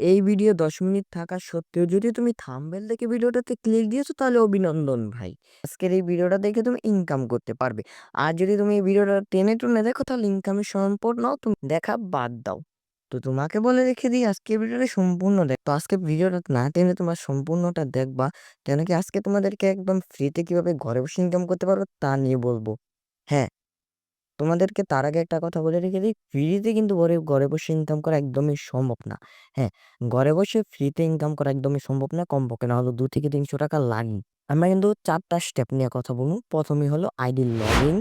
এই video ১০ minute থাকা সত্ত্বেও যদি তুমি থাম্বনেল দেখে ভিডিওটাতে ক্লিক দিয়েছ, তাহলে অভিনন্দন ভাই। আজকের এই ভিডিওটা দেখে তুমি ইনকাম করতে পারবে। আর যদি তুমি এই ভিডিওটা টেনে টুনে দেখো, তাহলে ইনকামের সম্পূর্ণ তুমি দেখা বাদ দাও। তো তোমাকে বলে রেখে দিই আজকে ভিডিওটা সম্পূর্ণ দেখ তো আজকে ভিডিওটা না টেনে তোমার সম্পূর্ণটা দেখবা, কেন কি আজকে তোমাদেরকে একদম ফ্রিতে কীভাবে ঘরে বসে ইনকাম করতে পারবে তা নিয়ে বলব। হ্যাঁ তোমাদেরকে তার আগে একটা কথা বলে রেখে দিই, ফ্রিতে কিন্তু ঘরে ঘরে বসে ইনকাম করা একদমই সম্ভব না। হ্যাঁ, ঘরে বসে ফ্রিতে ইনকাম করা একদমই সম্ভব না। কমপক্ষে না হলেও ৳২-৩০০ লাগেই। আমরা কিন্তু চারটা স্টেপ নিয়ে কথা বলব। প্রথমে হলো আইডি লগইন,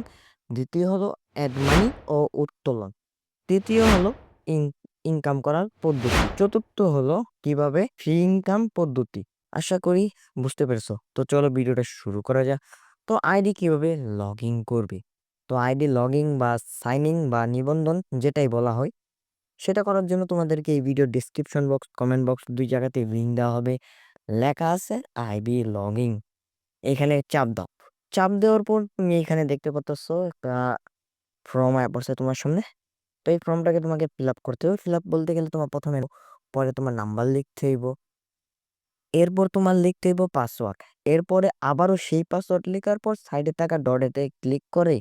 দ্বিতীয় হলো এড মানি ও উত্তোলন, তৃতীয় হলো ইন ইনকাম করার পদ্ধতি, চতুর্থ হলো কীভাবে ফ্রি ইনকাম পদ্ধতি। আশা করি বুঝতে পেরেছ। তো চলো ভিডিওটা শুরু করা যাক। তো আইডি কীভাবে লগইন করবে? তো আইডি লগইন বা সাইন ইন বা নিবন্ধন যেটাই বলা হয়, সেটা করার জন্য তোমাদেরকে এই ভিডিওর ডেসক্রিপশন বক্স, কমেন্ট বক্স দুই জায়গাতেই লিঙ্ক দেওয়া হবে। লেখা আছে আইডি লগইন। এখানে চাপ দাও। চাপ দেওয়ার পর তুমি এখানে দেখতে পারতেছো একটা ফর্ম পড়ছে তোমার সামনে। তো এই ফর্মটাকে তোমাকে ফিল আপ করতে হবে। ফিল আপ বলতে গেলে তোমার প্রথমে পরে তোমার নাম্বার লিখতে হইব। এরপর তোমার লিখতে হইব পাসওয়ার্ড। এরপরে আবারও সেই পাসওয়ার্ড লেখার পর সাইডে থাকা ডটেতে ক্লিক করে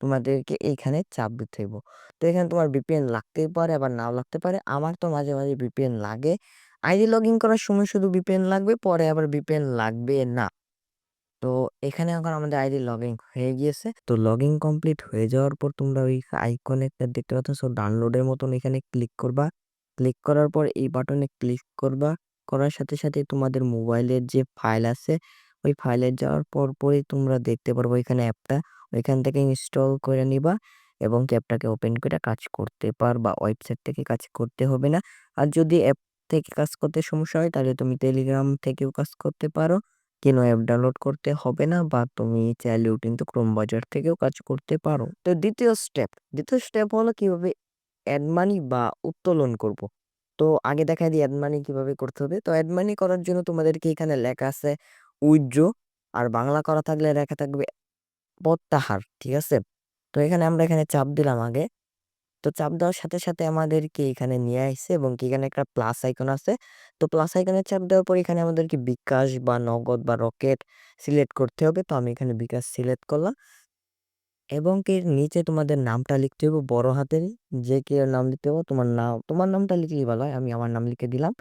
তোমাদেরকে এইখানে চাপ দিতে হইব। তো এখানে তোমার VPN লাগতেই পারে আবার নাও লাগতে পারে। আমার তো মাঝে, মাঝে VPN লাগে। আইডি লগইন করার সময় শুধু VPN লাগবে, পরে আবার VPN লাগবে না। তো এখানে এখন আমাদের আইডি লগইন হয়ে গিয়েছে। তো লগইন কমপ্লিট হয়ে যাওয়ার পর তোমরা ওই আইকনে দেখতে পাচ্ছ ডাউনলোডের মতন এখানে ক্লিক করবা। ক্লিক করার পর এই বাটনে ক্লিক করবা। করার সাথে, সাথে তোমাদের মোবাইলের যে ফাইল আছে, ওই ফাইলে যাওয়ার পরপরই তোমরা দেখতে পারবা এখানে অ্যাপটা। ওইখান থেকে ইনস্টল করে নিবা এবং অ্যাপটাকে ওপেন করে কাজ করতে পারবা। ওয়েবসাইট থেকে কাজ করতে হবে না। আর যদি অ্যাপ থেকে কাজ করতে সমস্যা হয় তাহলে তুমি টেলিগ্রাম থেকেও কাজ করতে পারো। কোনো অ্যাপ ডাউনলোড করতে হবে না বা তুমি চাইলেও কিন্তু ক্রোম ব্রাউজার থেকেও কাজ করতে পারো। তো দ্বিতীয় স্টেপ, দ্বিতীয় স্টেপ হলো কীভাবে এড মানি বা উত্তোলন করব। তো আগে দেখাই দিই এড মানি কীভাবে করতে হবে। তো এড মানি করার জন্য তোমাদেরকে এখানে লেখা আছে উইথড্র আর বাংলা করা থাকলে লেখা থাকবে প্রত্যাহার। ঠিক আছে? তো এখানে আমরা এখানে চাপ দিলাম আগে। তো চাপ দেওয়ার সাথে, সাথে আমাদেরকে এখানে নিয়ে আসছে এবং কি এখানে একটা প্লাস আইকন আছে। তো প্লাস আইকনে চাপ দেওয়ার পর এখানে আমাদেরকে বিকাশ বা নগদ বা রকেট সিলেক্ট করতে হবে। তো আমি এখানে বিকাশ সিলেক্ট করলাম। এবং কি নিচে তোমাদের নামটা লিখতে হবে বড় হাতের যে কেউ নাম লিখতে হবে তোমার নাম তোমার নামটা লিখলেই ভালো হয়। আমি আমার নাম লিখে দিলাম।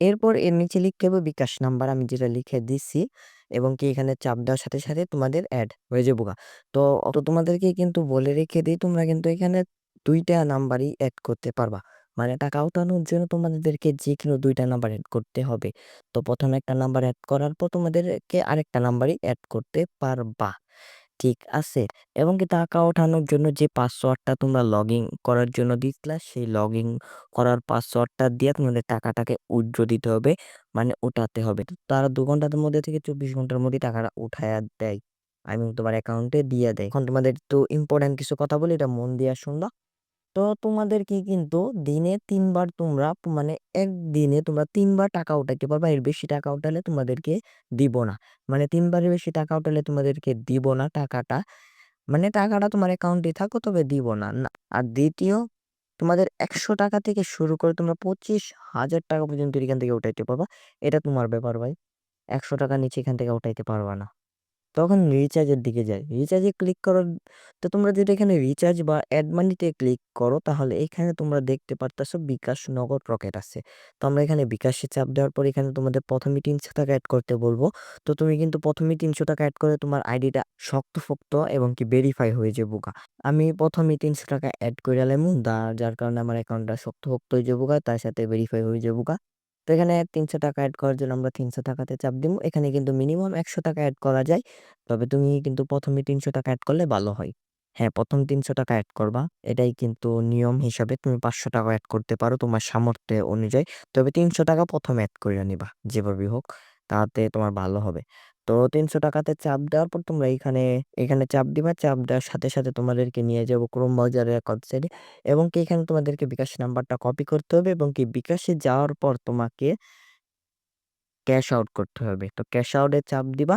এরপর এর নিচে লিখতে হবে বিকাশ নাম্বার আমি যেটা লিখে দিছি এবং কি এখানে চাপ দেওয়ার সাথে, সাথে তোমাদের অ্যাড হয়ে যাবোগা। তো তো তোমাদেরকে কিন্তু বলে রেখে দেই তোমরা কিন্তু এখানে দুইটা নাম্বারই অ্যাড করতে পারবা। মানে টাকা উঠানোর জন্য তোমাদেরকে যেকোনো ২ দুইটা নাম্বার অ্যাড করতে হবে। তো প্রথমে একটা নাম্বার অ্যাড করার পর তোমাদেরকে আরেকটা নাম্বারই অ্যাড করতে পারবা। ঠিক আছে? এবং কি টাকা ওঠানোর জন্য যে পাসওয়ার্ডটা তোমরা লগ ইন করার জন্য দিছিলা সেই লগ ইন করার পাসওয়ার্ডটা দিয়ে তোমাদের টাকাটাকে উইথড্র দিতে হবে। মানে ওঠাতে হবে। তো তারা দু ঘণ্টার মধ্যে থেকে ২৪ ঘণ্টার মধ্যে টাকাটা উঠায়া দেয়। আমি তোমার অ্যাকাউন্টে দিয়ে দেয়। এখন তোমাদের তো ইম্পর্ট্যান্ট কিছু কথা বলি, এটা মন দিয়া শুনবা। তো তোমাদেরকে কিন্তু দিনে তিনবার তোমরা মানে একদিনে তোমরা তিনবার টাকা উঠাইতে পারবা। এর বেশি টাকা উঠালে তোমাদেরকে দিব না। মানে ৩ বারের বেশি টাকা উঠালে তোমাদেরকে দিব না টাকাটা। মানে টাকাটা তোমার অ্যাকাউন্টে থাকো তবে দিব না। না আর দ্বিতীয় তোমাদের ৳১০০ থেকে শুরু করে তোমরা ৳২৫,০০০ পর্যন্ত এখান থেকে উঠাইতে পারবা। এটা তোমার ব্যাপার ভাই। ৳১০০ নিচে এখান থেকে উঠাইতে পারবা না। তখন রিচার্জের দিকে যাই। রিচার্জে ক্লিক করার তো তোমরা যদি এখানে রিচার্জ বা এড মানিতে ক্লিক করো তাহলে এখানে তোমরা দেখতে পারতেছো বিকাশ, নগদ, রকেট আছে। তো আমরা এখানে বিকাশে চাপ দেওয়ার পর এখানে তোমাদের ১ম এই ৳৩০০ এড করতে বলব। তো তুমি কিন্তু ১ম এই ৳৩০০ অ্যাড করে তোমার আইডিটা শক্ত শক্তপোক্ত এবং কি ভেরিফাই হয়ে যাবোগা। আমি ১ম এই ৳৩০০ এড কইরা লেমু দা যার কারণে আমার অ্যাকাউন্টটা শক্ত শক্তপোক্ত হয়ে যাবোগা তার সাথে ভেরিফাই হয়ে যাবোগা। তো এখানে তিনশো টাকা অ্যাড করার জন্য আমরা তিনশো টাকাতে চাপ দিব। এখানে কিন্তু মিনিমাম একশো টাকা অ্যাড করা যায়। তবে তুমি কিন্তু প্রথমে তিনশো টাকা অ্যাড করলে ভালো হয়। হ্যাঁ, প্রথম তিনশো টাকা অ্যাড করবা। এটাই কিন্তু নিয়ম হিসাবে তুমি পাঁচশো টাকা অ্যাড করতে পারো তোমার সামর্থ্য অনুযায়ী। তবে ৳৩০০ ১ম অ্যাড করে নিবা যেভাবেই হোক। তাতে তোমার ভালো হবে। তো তিনশো টাকাতে চাপ দেওয়ার পর তোমরা এখানে এখানে চাপ দিবা। চাপ দেওয়ার সাথে, সাথে তোমাদেরকে নিয়ে যাব ক্রোম ব্রাউজারের ওয়েবসাইটে এবং কি এখানে তোমাদেরকে বিকাশ নাম্বারটা কপি করতে হবে এবং কি বিকাশে যাওয়ার পর তোমাকে ক্যাশ আউট করতে হবে। তো ক্যাশ আউট চাপ দিবা।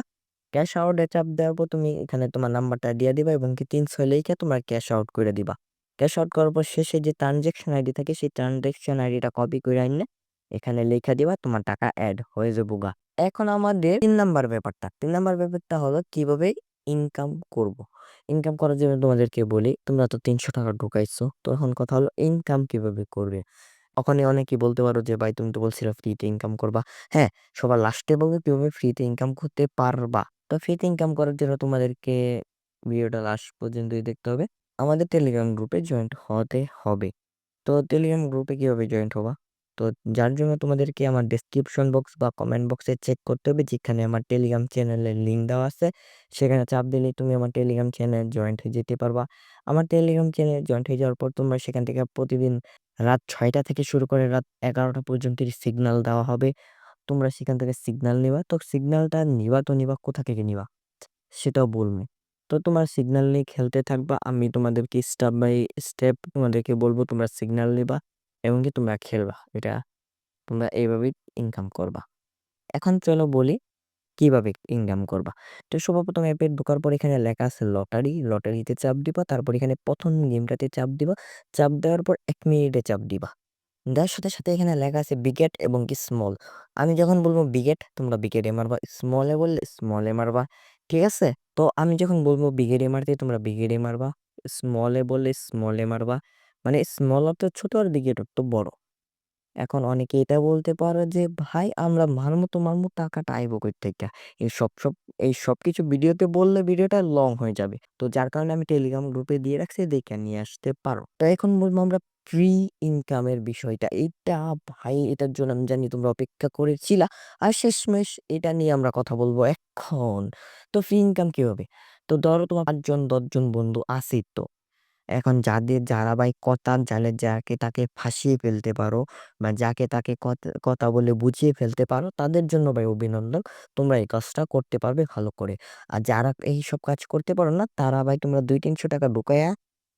ক্যাশ আউট চাপ দেওয়ার পর তুমি এখানে তোমার নাম্বারটা দিয়ে দিবা এবং কি ৩০০ লিখে তোমরা ক্যাশ আউট করে দিবা। ক্যাশ আউট করার পর শেষে যে ট্রান্সেকশন আইডি থাকে সেই ট্রান্সেকশন আইডিটা কপি করে আনলে এখানে লেখা দিবা তোমার টাকা অ্যাড হয়ে যাবুগা। এখন আমাদের তিন নাম্বার ব্যাপারটা। তিন নাম্বার ব্যাপারটা হলো কীভাবে ইনকাম করব। ইনকাম করার জন্য তোমাদেরকে বলি, তোমরা তো ৳৩০০ ঢুকাইছো। তো এখন কথা হলো ইনকাম কীভাবে করবে? ওখানে অনেকেই বলতে পারো যে, "ভাই তুমি তো বলছিলা ফ্রিতে ইনকাম করবা।" হ্যাঁ, সবার লাস্টে বলব কীভাবে ফ্রিতে ইনকাম করতে পারবা। তো ফ্রিতে ইনকাম করার জন্য তোমাদেরকে ভিডিওটা লাস্ট পর্যন্তই দেখতে হবে। আমাদের টেলিগ্রাম গ্রুপে জয়েন্ট হতে হবে। তো টেলিগ্রাম গ্রুপে কীভাবে জয়েন্ট হবা? তো যার জন্য তোমাদেরকে আমার ডেসক্রিপশন বক্স বা কমেন্ট বক্সে চেক করতে হবে, যেখানে আমার টেলিগ্রাম চ্যানেলের লিঙ্ক দেওয়া আছে। সেখানে চাপ দিলেই তুমি আমার টেলিগ্রাম চ্যানেলে জয়েন্ট হয়ে যেতে পারবা। আমার টেলিগ্রাম চ্যানেলে জয়েন্ট হয়ে যাওয়ার পর তোমরা সেখান থেকে প্রতিদিন রাত ছয়টা থেকে শুরু করে রাত ১১টা পর্যন্ত সিগনাল দেওয়া হবে। তোমরা সেখান থেকে সিগনাল নিবা। তো সিগনালটা নিবা তো নিবা, কোথা থেকে নিবা? সেটাও বলবে তো তোমার সিগনাল নিয়ে খেলতে থাকবা। আমি তোমাদেরকে স্টেপ বাই স্টেপ তোমাদেরকে বলব, তোমরা সিগনাল নিবা এবং কি তোমরা খেলবা। এটা তোমরা এইভাবেই ইনকাম করবা। এখন চলো বলি কীভাবে ইনকাম করবা। তো সর্বপ্রথম অ্যাপে ঢোকার পর এখানে লেখা আছে লটারি। লটারিতে চাপ দিবা। তারপর এখানে প্রথম গেমটাতে চাপ দিবা। চাপ দেওয়ার পর এক মিনিটে চাপ দিবা। দেওয়ার সাথে, সাথে এখানে লেখা আছে বিগেট এবং কি স্মল। আমি যখন বলব বিগেট তোমরা বিগেটে মারবা। স্মলে বললে স্মলে মারবা। ঠিক আছে? তো আমি যখন বলব বিগেটে মারতে তোমরা বিগেটে মারবা। স্মলে বললে স্মলে মারবা। মানে স্মল অর্থ ছোট আর বিগেট অর্থ বড়। এখন অনেকে এটা বলতে পারো যে, "ভাই আমরা মারমু তো মারমু টাকাটা আইবো কই থেকে?" এই সব সব এই সবকিছু ভিডিওতে বললে ভিডিওটা লং হয়ে যাবে। তো যার কারণে আমি টেলিগ্রাম গ্রুপে দিয়ে রাখছি দেখে নিয়ে আসতে পারো। তো এখন বলব আমরা ফ্রি ইনকামের বিষয়টা। এইটা ভাই এটার জন্য আমি জানি তোমরা অপেক্ষা করেছিলা। আর শেষমেশ এটা নিয়ে আমরা কথা বলব এখন। তো ফ্রি ইনকাম কীভাবে? তো ধরো তোমার পাঁচজন দশজন বন্ধু আছেই তো। এখন যাদের যারা ভাই কথা জানে যাকে তাকে ফাঁসিয়ে ফেলতে পারো বা যাকে তাকে কথা কথা বলে বুঝিয়ে ফেলতে পারো, তাদের জন্য ভাই অভিনন্দন। তোমরা এই কাজটা করতে পারবে ভালো করে। আর যারা এইসব কাজ করতে পারো না, তারা ভাই তোমরা ৳২-৩০০ ঢুকাইয়া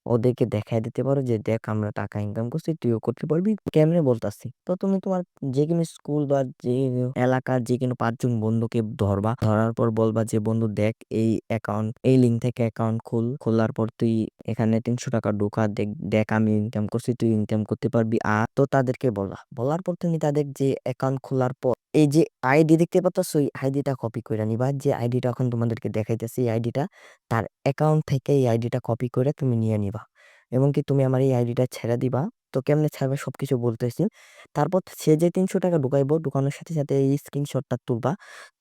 ওদেরকে দেখায় দিতে পারো যে, "দেখ আমরা টাকা ইনকাম করছি তুইও করতে পারবি।" কেমনে বলতাছি? তো তুমি তোমার যেকোনো স্কুল বা যে এলাকার যেকোনো ৫ জন বন্ধুকে ধরবা। ধরার পর বলবা যে, "বন্ধু দেখ এই অ্যাকাউন্ট এই লিঙ্ক থেকে অ্যাকাউন্ট খুল। খোলার পর তুই এখানে ৳৩০০ ঢোকা। দেখ দেখ আমি ইনকাম করছি তুই ইনকাম করতে পারবি আ" তো তাদেরকে বলা। বলার পর তুমি তাদের যে অ্যাকাউন্ট খোলার পর এই যে আইডি দেখতে পারতাছো এই আইডিটা কপি কইরা নিবা। যে আইডিটা এখন তোমাদেরকে দেখাইতেছি এই আইডিটা তার অ্যাকাউন্ট থেকে এই আইডিটা কপি করে তুমি নিয়ে নিবা। এবং কি তুমি আমার এই আইডিটা ছেড়ে দিবা। তো কেমনে ছাড়বে সবকিছু বলতেছি। তারপর সে যে ৳৩০০ ঢুকাইবো ঢুকানোর সাথে, সাথে এই স্ক্রিনশটটা তুলবা।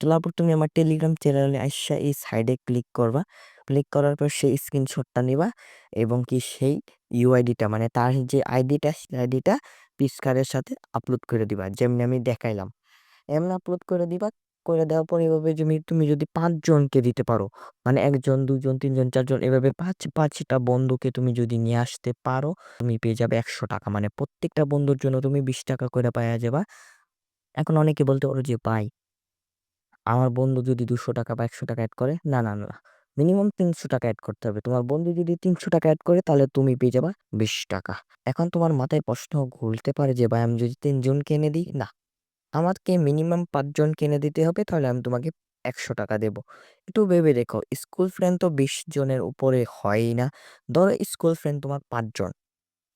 তোলার পর তুমি আমার টেলিগ্রাম চ্যানেলে আইসা এই সাইডে ক্লিক করবা। ক্লিক করার পর সেই স্ক্রিনশটটা নিবা এবং কি সেই ইউআইডিটা মানে তার যে আইডিটা সেই আইডিটা পিসকারের সাথে আপলোড করে দিবা। যেমনি আমি দেখাইলাম। এমনি আপলোড করে দিবা। করে দেওয়ার পর এভাবে তুমি তুমি যদি ৫ জনকে দিতে পারো, মানে ১ জন, ২ জন, ৩ জন, ৪ জন এভাবে ৫ ৫টা বন্ধুকে তুমি যদি নিয়ে আসতে পারো, তুমি পেয়ে যাবে ৳১০০ মানে প্রত্যেকটা বন্ধুর জন্য তুমি ৳২০ করে পাইয়া যাবা। এখন অনেকে বলতে পারো যে, "ভাই আমার বন্ধু যদি ৳২০০ বা একশো টাকা অ্যাড করে" না, না, না। মিনিমাম তিনশো টাকা অ্যাড করতে হবে। তোমার বন্ধু যদি তিনশো টাকা অ্যাড করে তাহলে তুমি পেয়ে যাবা ৳২০ এখন তোমার মাথায় প্রশ্ন ঘুরতে পারে যে, "ভাই আমি যদি তিনজনকে এনে দিই?" না। আমাকে মিনিমাম ৫ জনকে এনে দিতে হবে তাহলে আমি তোমাকে ৳১০০ দেব। একটু ভেবে দেখো স্কুল ফ্রেন্ড তো ২০ জনের উপরে হয়ই না। ধরো স্কুল ফ্রেন্ড তোমার ৫ জন।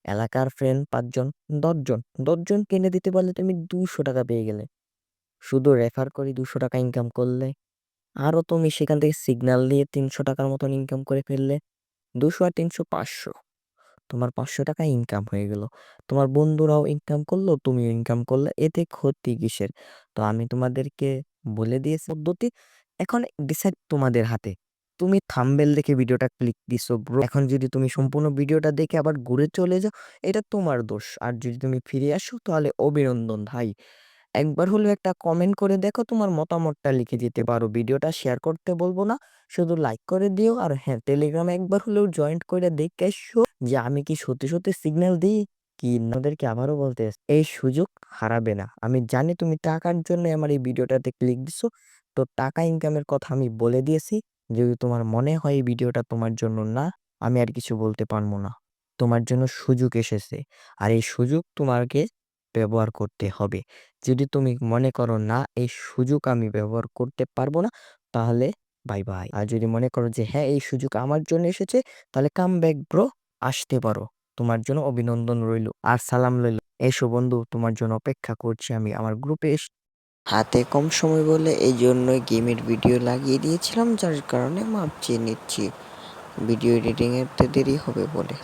এলাকার ফ্রেন্ড ৫ জন, ১০ জন। ১০ জনকে এনে দিতে পারলে তুমি ৳২০০ পেয়ে গেলে। শুধু রেফার করে ৳২০০ ইনকাম করলে। আরও তুমি সেখান থেকে সিগনাল দিয়ে ৳৩০০ র মতন ইনকাম করে ফেললে। ২০০ আর ৩০০ ৫০০। তোমার ৳৫০০ ইনকাম হয়ে গেল। তোমার বন্ধুরাও ইনকাম করল, তুমিও ইনকাম করলে। এতে ক্ষতি কিসের? তো আমি তোমাদেরকে বলে দিয়েছি পদ্ধতি। এখন ডিসাইড তোমাদের হাতে। তুমি থাম্বনেল দেখে ভিডিওটা ক্লিক দিছো ব্রো। এখন যদি তুমি সম্পূর্ণ ভিডিওটা দেখে আবার ঘুরে চলে যাও এটা তোমার দোষ। আর যদি তুমি ফিরে আসো তাহলে অভিনন্দন ভাই। একবার হলেও একটা কমেন্ট করে দেখো তোমার মতামতটা লিখে দিতে পারো। ভিডিওটা শেয়ার করতে বলব না। শুধু লাইক করে দিও আর হ্যাঁ, টেলিগ্রামে একবার হলেও জয়েন্ট করে দেখে আইসো যে আমি কি সত্যি, সত্যি সিগন্যাল দিই কি না? তোমাদেরকে আবারও বলতে এই সুযোগ হারাবে না। আমি জানি তুমি টাকার জন্য আমার এই ভিডিওটাতে ক্লিক দিছো। তো টাকা ইনকামের কথা আমি বলে দিয়েছি। যদি তোমার মনে হয় এই ভিডিওটা তোমার জন্য না, আমি আর কিছু বলতে পারব না। তোমার জন্য সুযোগ এসেছে। আর এই সুযোগ তোমাকে ব্যবহার করতে হবে। যদি তুমি মনে করো না এই সুযোগ আমি ব্যবহার করতে পারব না, তাহলে বাই, বাই। আর যদি মনে করো যে হ্যাঁ, এই সুযোগ আমার জন্য এসেছে তাহলে কাম ব্যাক ব্রো আসতে পারো। তোমার জন্য অভিনন্দন রইল আর সালাম রইল। এসো বন্ধু তোমার জন্য অপেক্ষা করছি আমি আমার গ্রুপে হাতে কম সময় বলে এই জন্যই গেমের ভিডিও লাগিয়ে দিয়েছিলাম যার কারণে মাপ চেয়ে নিচ্ছি ভিডিও এডিটিংয়ের তো দেরি হবে বলে